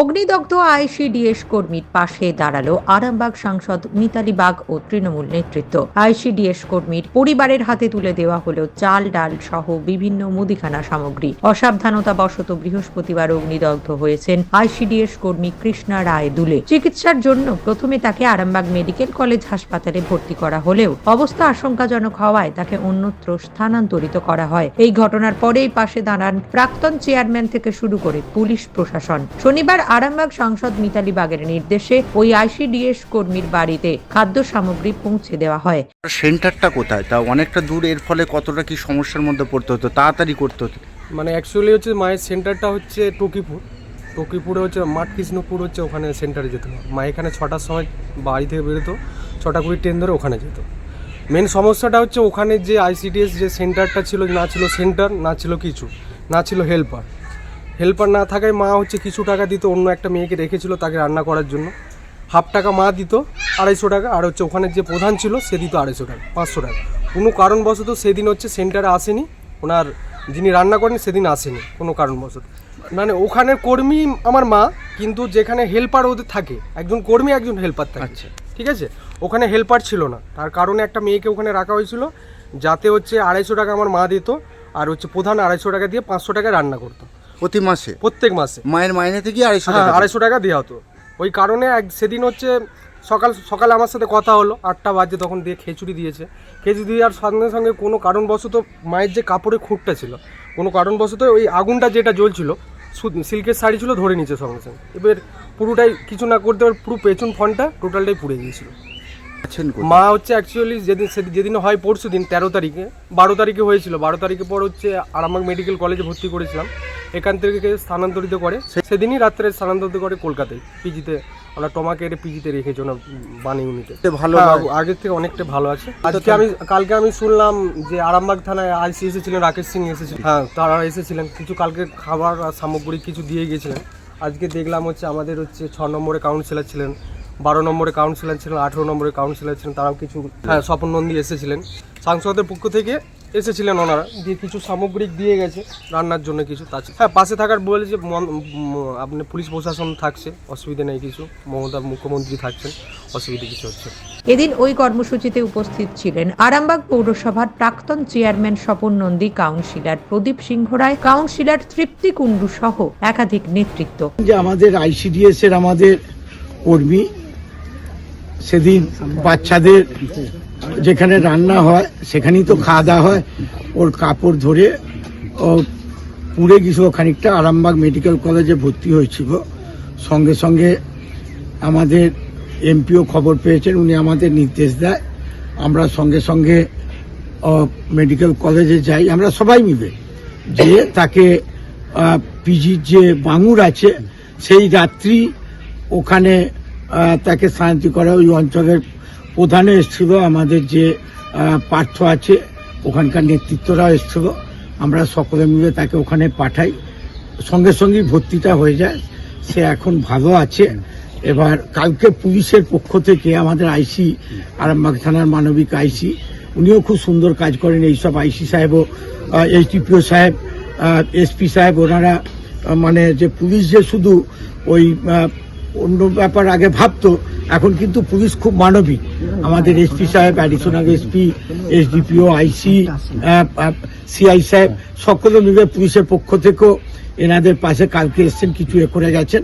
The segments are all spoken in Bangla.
অগ্নিদগ্ধ আইসিডিএস কর্মীর পাশে দাঁড়াল আরামবাগ সাংসদ মিতালি বাগ ও তৃণমূল নেতৃত্ব। আইসিডিএস কর্মীর পরিবারের হাতে তুলে দেওয়া হলো চাল, ডাল সহ বিভিন্ন মুদিখানা সামগ্রী। অসাবধানতা বশত বৃহস্পতিবার অগ্নিদগ্ধ হয়েছেন আইসিডিএস কর্মী কৃষ্ণা রায় দুলে। চিকিৎসার জন্য প্রথমে তাকে আরামবাগ মেডিকেল কলেজ হাসপাতালে ভর্তি করা হলেও অবস্থা আশঙ্কাজনক হওয়ায় তাকে অন্যত্র স্থানান্তরিত করা হয়। এই ঘটনার পরেই পাশে দাঁড়ান প্রাক্তন চেয়ারম্যান থেকে শুরু করে পুলিশ প্রশাসন। শনিবার আরামবাগ সাংসদ মিতালি বাগের নির্দেশে ওই আইসিডিএস কর্মীর বাড়িতে খাদ্য সামগ্রী পৌঁছে দেওয়া হয়। সেন্টারটা কোথায়? তা অনেকটা দূর এর ফলে কতটা কি সমস্যার মধ্যে পড়তে হতো? তাড়াতাড়ি করতে হতো। মানে অ্যাকচুয়ালি হচ্ছে মায়ের সেন্টারটা হচ্ছে টকিপুর। টকিপুরে হচ্ছে মাঠ কৃষ্ণপুর হচ্ছে ওখানে সেন্টারে যেত। মা এখানে ছটার সময় বাড়ি থেকে বেরোতো ছটা কুড়ি ট্রেন ধরে ওখানে যেত। মেন সমস্যাটা হচ্ছে ওখানে যে আইসিডিএস যে সেন্টারটা ছিল না ছিল সেন্টার না ছিল কিছু না ছিল হেল্পার হেল্পার না থাকায় মা হচ্ছে কিছু টাকা দিত অন্য একটা মেয়েকে রেখেছিল তাকে রান্না করার জন্য। হাফ টাকা মা দিত আড়াইশো টাকা আর হচ্ছে ওখানে যে প্রধান ছিল সে দিত আড়াইশো টাকা পাঁচশো টাকা। কোনো কারণবশত সেদিন হচ্ছে সেন্টারে আসেনি ওনার যিনি রান্না করেন সেদিন আসেনি কোনো কারণবশত। মানে ওখানে কর্মী আমার মা কিন্তু যেখানে হেল্পার ওদের থাকে একজন কর্মী একজন হেল্পার থাকে। আচ্ছা। ঠিক আছে? ওখানে হেল্পার ছিল না। তার কারণে একটা মেয়েকে ওখানে রাখা হয়েছিল যাতে হচ্ছে আড়াইশো টাকা আমার মা দিত আর হচ্ছে প্রধান আড়াইশো টাকা দিয়ে পাঁচশো টাকা রান্না করতো। প্রতি মাসে? প্রত্যেক মাসে। মায়ের মাইনে থেকে আড়াইশো হ্যাঁ টাকা আড়াইশো টাকা দেওয়া হতো। ওই কারণে এক সেদিন হচ্ছে সকাল সকালে আমার সাথে কথা হলো আটটা বাজে তখন দিয়ে খিচুড়ি দিয়েছে। খিচুড়ি দেওয়ার সঙ্গে সঙ্গে কোনো কারণবশত মায়ের যে কাপড়ের খুঁটটা ছিল কোনো কারণবশত ওই আগুনটা যেটা জ্বলছিল সিল্কের শাড়ি ছিল ধরে নিচে সঙ্গে সঙ্গে। এবার পুরোটাই কিছু না করতে পারে পুরো পেছন ফোনটা টোটালটাই পুড়ে গিয়েছিল। মা হচ্ছে অ্যাকচুয়ালি যেদিন যেদিন হয় পরশু দিন তেরো তারিখে বারো তারিখে হয়েছিল। বারো তারিখে পর হচ্ছে আরামবাগ মেডিকেল কলেজে ভর্তি করেছিলাম। এখান থেকে স্থানান্তরিত করে সেদিনই রাত্রে স্থানান্তরিত করে কলকাতায়। পিজিতে ওনার টমাকে এনে পিজিতে রেখেছে ওনার বানি ইউনিটে। ভালো হ্যাঁ, আগের থেকে অনেকটা ভালো আছে। আজকে আমি কালকে আমি শুনলাম যে আরামবাগ থানায় আইসি এসেছিলেন রাকেশ সিং এসেছিলেন। হ্যাঁ তারা এসেছিলেন। কিছু কালকে খাবার আর সামগ্রী কিছু দিয়ে গিয়েছিলেন আজকে দেখলাম হচ্ছে আমাদের হচ্ছে ছ নম্বরে কাউন্সিলর ছিলেন বারো নম্বরে কাউন্সিলর ছিলেন আঠেরো নম্বরে কাউন্সিলর ছিলেন তারাও কিছু হ্যাঁ স্বপন নন্দী এসেছিলেন। সাংসদের পক্ষ থেকে এসেছিলেন ওনারা। দিয়ে কিছু সামগ্রিক দিয়ে গেছে রান্নার জন্য কিছু। তাছাড়া হ্যাঁ পাশে থাকার বলে যে মন- আপনি পুলিশ প্রশাসন থাকছে অসুবিধা নেই কিছু। মমতা মুখ্যমন্ত্রী থাকছেন অসুবিধা কিছু হচ্ছে এদিন ওই কর্মসূচিতে উপস্থিত ছিলেন আরামবাগ পৌরসভার প্রাক্তন chairman Swapan Nandi councillor Pradip Singha Roy councillor Tripti Kundu সহ একাধিক নেতৃত্ব। যে আমাদের আইসিডিএস এর আমাদের কর্মী সেদিন বাচ্চাদের যেখানে রান্না হয়, সেখানেই তো খাওয়া দাওয়া হয়। ওর কাপড় ধরে ও পুড়ে গেছিল খানিকটা। আরামবাগ মেডিকেল কলেজে ভর্তি হয়েছিল। সঙ্গে সঙ্গে আমাদের এমপিও খবর পেয়েছেন, উনি আমাদের নির্দেশ দেয়। আমরা সঙ্গে সঙ্গে মেডিকেল কলেজে যাই। আমরা সবাই মিলে যে তাকে পিজির যে বাঙুর আছে, সেই রাত্রি ওখানে তাকে শান্তি করা ওই অঞ্চলের প্রধানে এসেছিল আমাদের যে পার্থ আছে, ওখানকার নেতৃত্বরাও এসেছিল। আমরা সকলে মিলে তাকে ওখানে পাঠাই। সঙ্গে সঙ্গেই ভর্তিটা হয়ে যায়। সে এখন ভালো আছে। এবার কালকে পুলিশের পক্ষ থেকে আমাদের আইসি, আরামবাগ থানার মানবিক আইসি, উনিও খুব সুন্দর কাজ করেন। এইসব আইসি সাহেবও এইচডিপিও সাহেব এসপি সাহেব, ওনারা মানে যে পুলিশ যে শুধু ওই অন্য ব্যাপার আগে ভাবতো, এখন কিন্তু পুলিশ খুব মানবিক। আমাদের এসপি সাহেব additional SP, SDPO, IC CI সাহেব, সকলে মিলে পুলিশের পক্ষ থেকেও এনাদের পাশে কালকে এসছেন, কিছু এ করে গেছেন।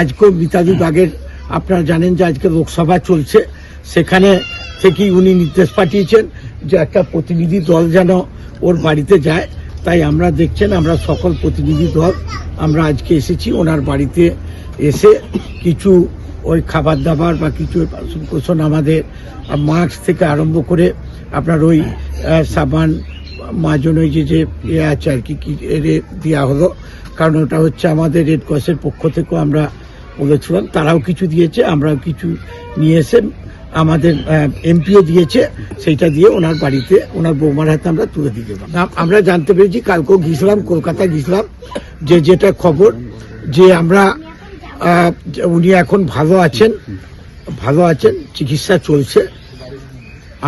আজকেও মিতালি বাগের, আপনারা জানেন যে আজকে লোকসভা চলছে। সেখানে থেকেই উনি নির্দেশ পাঠিয়েছেন যে একটা প্রতিনিধি দল যেন ওর বাড়িতে যায়। তাই আমরা দেখছেন, আমরা সকল প্রতিনিধি দল, আমরা আজকে এসেছি, ওনার বাড়িতে এসে কিছু ওই খাবার দাবার বা কিছু কোসন আমাদের মাস্ক থেকে আরম্ভ করে আপনার ওই সাবান, মাজন, ওই যে যে ইয়ে আছে আর কি দেওয়া হলো। কারণ ওটা হচ্ছে আমাদের রেড ক্রসের পক্ষ থেকেও আমরা বলেছিলাম। তারাও কিছু দিয়েছে, আমরাও কিছু নিয়ে এসে আমাদের এমপিও দিয়েছে। সেইটা দিয়ে ওনার বাড়িতে, ওনার বৌমার হাতে আমরা তুলে দিয়ে আম- আমরা জানতে পেরেছি, কালকেও গিয়েছিলাম, কলকাতায় গিয়েছিলাম যে যেটা খবর, যে আমরা উনি এখন ভালো আছেন ভালো আছেন চিকিৎসা চলছে।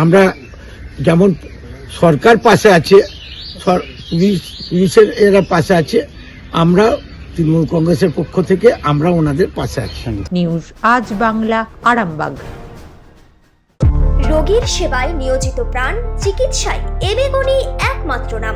আমরা যেমন সরকার পাশে আছে পুলিশ পুলিশের এরা পাশে আছে আমরা তৃণমূল কংগ্রেসের পক্ষ থেকে আমরা ওনাদের পাশে আছি। নিউজ আজ বাংলা আরামবাগ। রোগীর সেবায় নিয়োজিত প্রাণ চিকিৎসায় এবেগুনি একমাত্র নাম।